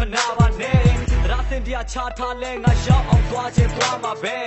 မနာပါနဲ့ရာစင်တရားချထားလဲငါရောက်အောင်သွားချင်သွားမှာပဲ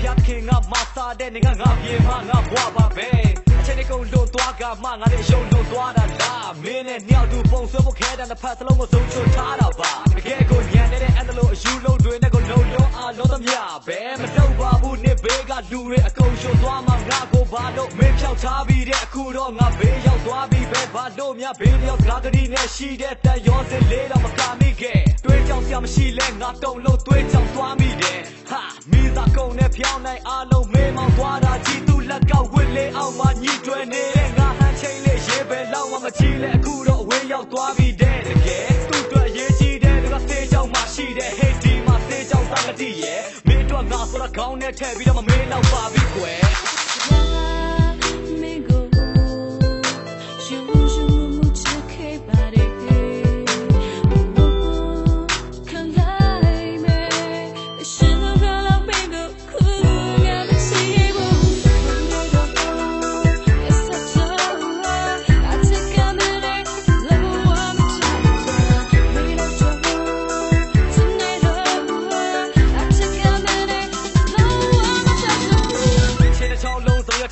ဖျက်ခင်ငါမစားတဲ့နေငါငါပြေမှာငါဘွားပါပဲအချိန်ကုန်လို့ သွားကမှငါလည်းရုံလွန်သွားတာလားမင်းနဲ့နှစ်ယောက်တူပုံဆွဲဖို့ခဲတဲ့တစ်ဖက်စလုံးကိုဆုံးချွတ်ထားတာပါတကယ်ကိုညံနေတဲ့အန်တလို့အယူလုံးတွေနဲ့ကိုလုံးလုံးအားလုံးသမျှပဲမတော့ပါဘူးနှစ်ဘေးကလူတွေအကုန်ရှုံသွားမှငါကိုဘာလို့မင်းဖြောက်ထားပြီးတဲ့အခုတော့ငါဘေးရောက်သွားပြီပဲဘာလို့များဘေးရောက်စကားကလေးနဲ့ရှိတဲ့တန်ရောစင်လေးတော့မကမိခဲ့တွေးကြောင်ဆရာမရှိလဲငါတုံလို့တွေးကြောင်သွားမိတယ်ဟာမိသားကုံနဲ့ဖြောင်းနိုင်အားလုံးမေးမောင်သွား နဲ့ထည့်ပြီးတော့မမေးတော့ပါပြီကွယ်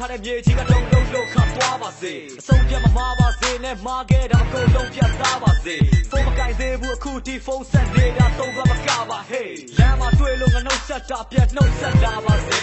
ထားတဲ့မြေကြီးကတုံလုံးလုံးခါသွားပါစေအဆုံးပြတ်မမာပါစေနဲ့မာခဲ့တာအကုန်လုံးပြတ်သားပါစေဖုန်းမကင်သေးဘူးအခုဒီဖုန်းဆက်နေတာသုံးကမကပါဟေးလမ်းမှာတွေ့လို့ငါနှုတ်ဆက်တာပြတ်နှုတ်ဆက်တာပါစေ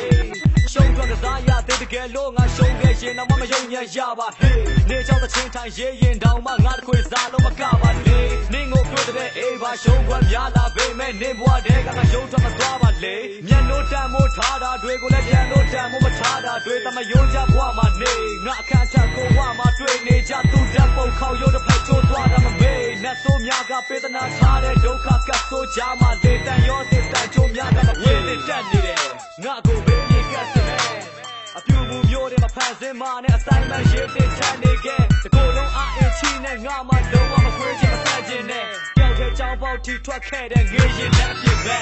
ရှုံးတော့ကစားရသေးတကယ်လို့ငါရှုံးခဲ့ရင်တော့မမယုံညံ့ရပါဟေးနေကြောင်တဲ့ချင်းထိုင်ရေးရင်တောင်မှငါတခွေစားလို့မကပါလေ နင်းကိုတွေ့တဲ့အေးပါရှုံးခွက်များလာပေမဲ့နင်းဘွားတဲ့ကငါရှုံးတော့မသွားပါလေမျက်နှာတန်မိုးထားတာတွေကိုလည်းပြန်လို့တန်မိုးမထားတာတွေတမယုံကြဘွားမှာနေငါအခန့်ထက်ကိုဝါမှာတွေ့နေကြသူဓာတ်ပုံခေါရုပ်တစ်ဖက်ချိုးသွားတာမမေ့နတ်ဆိုးများကပေးသနာထားတဲ့ဒုက္ခကတ်ဆိုးကြမှာဒေတန်ရောဒေတန်ချိုးများကမဝေးလက်တက်နေတယ်ငါကိုဘေးမြေကတ်စမဲအပြူမူ ကိုတွေမဖန်ဆင်းမနဲ့အဆိုင်မဲ့ရေးတင်ချနေခဲ့တကိုယ်လုံးအားအင်ချီနဲ့ငါမှလုံးဝမခွဲချင်မဆန့်ကျင်နဲ့ကြောက်တဲ့ကြောင်ပေါက်ထိထွက်ခဲ့တဲ့ငွေရင်လက်အပြစ်ပဲ